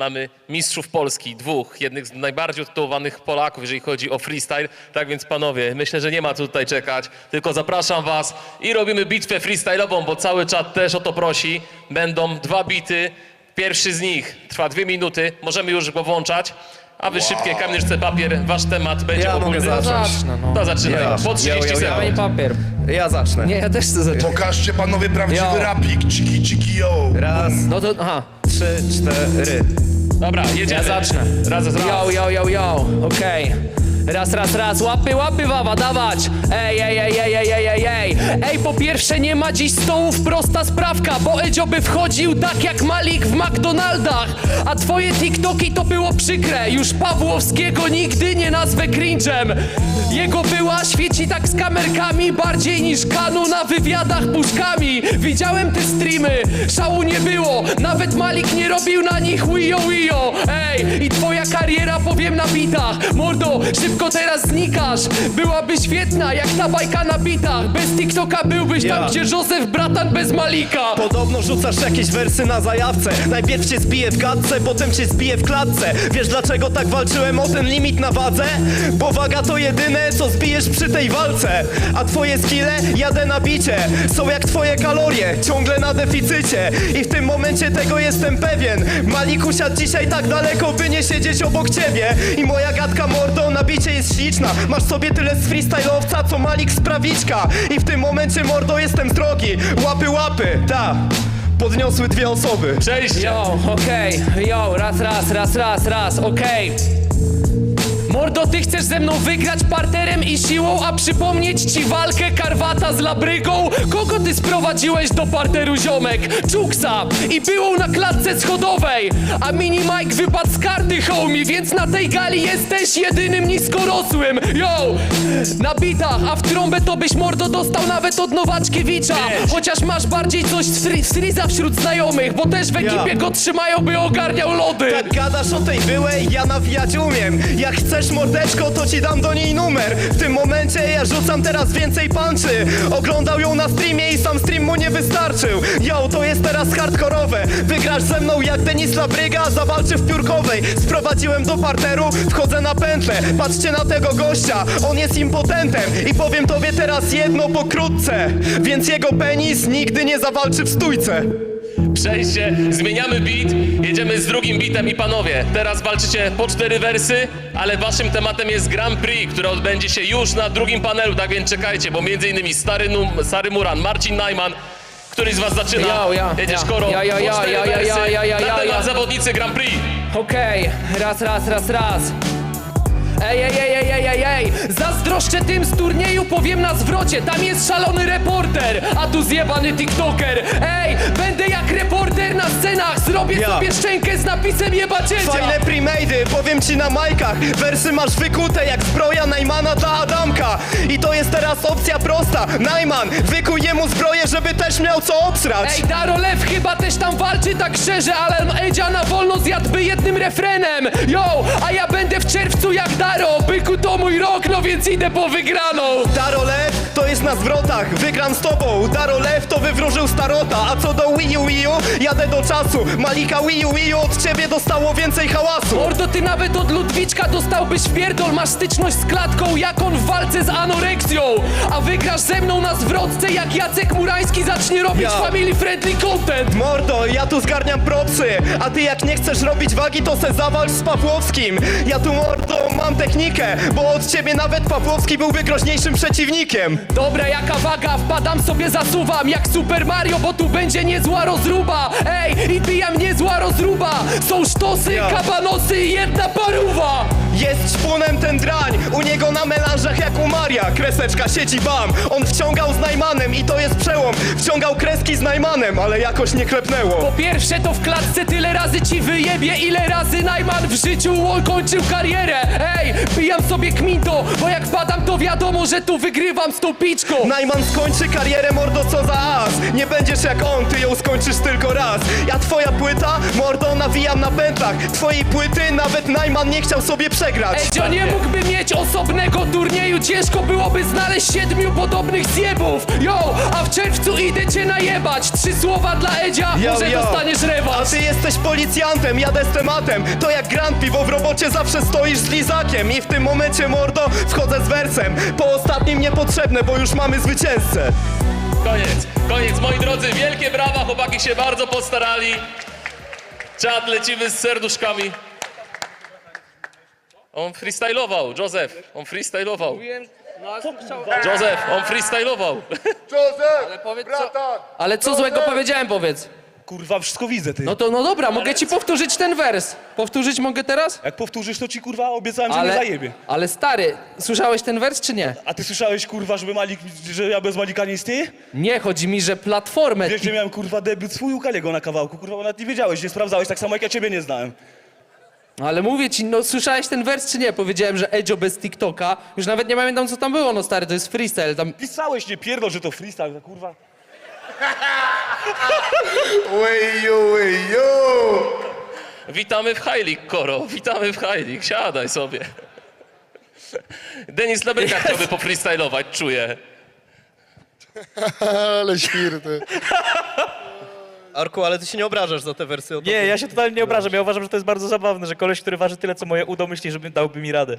mamy mistrzów Polski, dwóch, jednych z najbardziej odtytułowanych Polaków, jeżeli chodzi o freestyle. Tak więc panowie, myślę, że nie ma co tutaj czekać, tylko zapraszam was i robimy bitwę freestyle'ową, bo cały czat też o to prosi. Będą dwa bity, pierwszy z nich trwa dwie minuty, możemy już go włączać. A wy szybkie kamień, papier, wasz temat będzie Ja ogólny. mogę zacząć. Zacznę, no. To zaczynaj, Ja. po 30 Ja, ja, ja. sekund. Panie papier. Ja zacznę. Nie, ja też chcę zacząć. Pokażcie panowie prawdziwy Yo. rapik, ciki ciki yo. Raz, No to, aha. trzy, cztery. Dobra, jedziemy. Ja zacznę. Raz, raz. Yo, yo, yo, yo, okej. Raz, raz, raz, łapy, łapy, wawa, dawać! Ej, ej, ej, ej, ej, ej, ej, ej! Po pierwsze nie ma dziś stołów, prosta sprawka, bo Edzio by wchodził tak jak Malik w McDonaldach, a twoje TikToki to było przykre, już Pawłowskiego nigdy nie nazwę cringe'em. Jego była świeci tak z kamerkami, bardziej niż Kanu na wywiadach puszkami. Widziałem te streamy, szału nie było, nawet Malik nie robił na nich wio wio. Ej, i twoja kariera powiem na bitach, mordo, szybko teraz znikasz. Byłaby świetna jak ta bajka na bitach, bez TikToka byłbyś tam, Ja. gdzie Józef bratan bez Malika. Podobno rzucasz jakieś wersy na zajawce Najpierw cię zbiję w gadce, potem cię zbiję w klatce Wiesz dlaczego tak walczyłem o ten limit na wadze? Bo waga to jedyne, co zbijesz przy tej walce A twoje skille jadę na bicie Są jak twoje kalorie, ciągle na deficycie I w tym momencie tego jestem pewien Malik usiadł dzisiaj tak daleko, by nie siedzieć obok ciebie I moja gadka mordo na bicie jest śliczna. Masz sobie tyle z freestyle'owca, co Malik z prawiczka. I w tym momencie mordo jestem z drogi. Łapy, łapy, ta. Podniosły dwie osoby. Przejście. Yo, okej, yo, raz, raz, raz, raz, raz, okej. Mordo, ty chcesz ze mną wygrać parterem i siłą, a przypomnieć ci walkę Karwata z Labrygą? Kogo ty sprowadziłeś do parteru, ziomek? Czuksa i byłą na klatce schodowej, a Mini Mike wypadł z karty, homie, więc na tej gali jesteś jedynym niskorosłym. Yo, na bitach, a w trąbę to byś mordo dostał nawet od Nowaczkiewicza, chociaż masz bardziej coś z Friza wśród znajomych, bo też w ekipie go trzymają, by ogarniał lody. Tak gadasz o tej byłej, ja nawijać umiem Jak chcesz mordeczko, to ci dam do niej numer. W tym momencie ja rzucam teraz więcej punczy Oglądał ją na streamie i sam stream mu nie wystarczył. Yo, to jest teraz hardkorowe. Wygrasz ze mną jak Denis Labryga, zawalczy w piórkowej. Sprowadziłem do parteru, wchodzę na pętlę. Patrzcie na tego gościa, on jest impotentem. I powiem tobie teraz jedno pokrótce. Więc jego penis nigdy nie zawalczy w stójce Przejście, zmieniamy beat, jedziemy z drugim beatem i panowie, teraz walczycie po cztery wersy, ale waszym tematem jest Grand Prix, które odbędzie się już na drugim panelu, tak więc czekajcie, bo między innymi Stary, Num- Stary Muran, Marcin Najman, któryś z was zaczyna, Ja, ja, jedziesz ja. Koro, Ja, ja, po cztery ja, ja, wersy, ja, ja, ja, na temat ja. zawodnicy Grand Prix. Okej, raz, raz, raz, raz. Ej, ej, ej, ej, ej, ej, ej! Zazdroszczę tym z turnieju, powiem na zwrocie Tam jest szalony reporter, a tu zjebany tiktoker Ej, będę scenach Zrobię Ja. sobie szczękę z napisem jebaciecia. Fajne premade'y, powiem ci na majkach. Wersy masz wykute jak zbroja Najmana dla Adamka. I to jest teraz opcja prosta. Najman, wykuj jemu zbroję, żeby też miał co obsrać Ej, Darolew chyba też tam walczy tak szczerze, ale Edzia na wolno zjadłby jednym refrenem. Yo, a ja będę w czerwcu jak Daro. Byku to mój rok, no więc idę po wygraną. Darolew to jest na zwrotach, wygram z tobą. Darolew to wywróżył starota A co do Wii U, Wii U, jadę do czasu. Malika Wii U, Wii U od ciebie dostało więcej hałasu. Mordo, ty nawet od Ludwiczka dostałbyś pierdol. Masz styczność z klatką, jak on w walce z anoreksją. A wygrasz ze mną na zwrotce, jak Jacek Murański zacznie robić Ja. family friendly content. Mordo, ja tu zgarniam propsy A ty jak nie chcesz robić wagi, to se zawalcz z Pawłowskim. Ja tu mordo mam technikę Bo od ciebie nawet Pawłowski byłby groźniejszym przeciwnikiem Dobra, jaka waga, wpadam sobie, zasuwam Jak Super Mario, bo tu będzie niezła rozruba. Ej, i pijam niezła rozruba. Są sztosy, Ja. kabanosy i jedna paruwa. Jest szpunem ten drań U niego na melanżach jak u Maria. Kreseczka siedzi bam. On wciągał z Najmanem i to jest Wciągał kreski z Najmanem, ale jakoś nie klepnęło. Po pierwsze to w klatce tyle razy ci wyjebie Ile razy Najman w życiu kończył karierę. Ej, pijam sobie kminto Bo jak padam to wiadomo, że tu wygrywam z tą piczką. Najman skończy karierę, mordo, co za as. Nie będziesz jak on, ty ją skończysz tylko raz. Ja twoja płyta, mordo, nawijam na pętlach. Twojej płyty nawet Najman nie chciał sobie przegrać. Edzio nie mógłby mieć osobnego turnieju. Ciężko byłoby znaleźć siedmiu podobnych zjebów. Yo, a w czerwcu idę cię najebać. Trzy słowa dla Edzia, Yo, może yo. dostaniesz A rewanż ty jesteś policjantem, jadę z tematem. To jak Grand bo w robocie zawsze stoisz z lizakiem. I w tym momencie, mordo, wchodzę z wersem. Po ostatnim niepotrzebne, bo już mamy zwycięzcę. Koniec, koniec, moi drodzy, wielkie brawa, chłopaki się bardzo postarali. Czad, lecimy z serduszkami. On freestylował, Joseph, on freestylował. Joseph, on freestylował. Joseph, bratan! Ale co złego powiedziałem, powiedz Kurwa, wszystko widzę, ty. No to no dobra, mogę ci powtórzyć ten wers Powtórzyć mogę teraz? Jak powtórzysz, to ci kurwa obiecałem, że nie Ale, zajebie. ale stary, słyszałeś ten wers czy nie? A ty słyszałeś kurwa, żeby Malik, że ja bez Malika nie istnieję? Nie, chodzi mi, że platformę Wiesz, że miałem kurwa debiut swój u Kaliego na kawałku, kurwa, bo nawet nie wiedziałeś, nie sprawdzałeś, tak samo jak ja ciebie nie znałem. Ale mówię ci, no słyszałeś ten wers czy nie? Powiedziałem, że Edzio bez TikToka. Już nawet nie pamiętam co tam było, no stary, to jest freestyle. Tam... Pisałeś, nie pierdol, że to freestyle, to kurwa. Wejo, wejo! Witamy w League, Koro, witamy w League, siadaj sobie. Denis Lebryka chciałby pofreestylować, czuję. Ale świrty. Arku, ale ty się nie obrażasz za te wersy o Nie, ja się totalnie nie obrażam. Ja uważam, że to jest bardzo zabawne, że koleś, który waży tyle co moje udo, myśli, że dałby mi radę.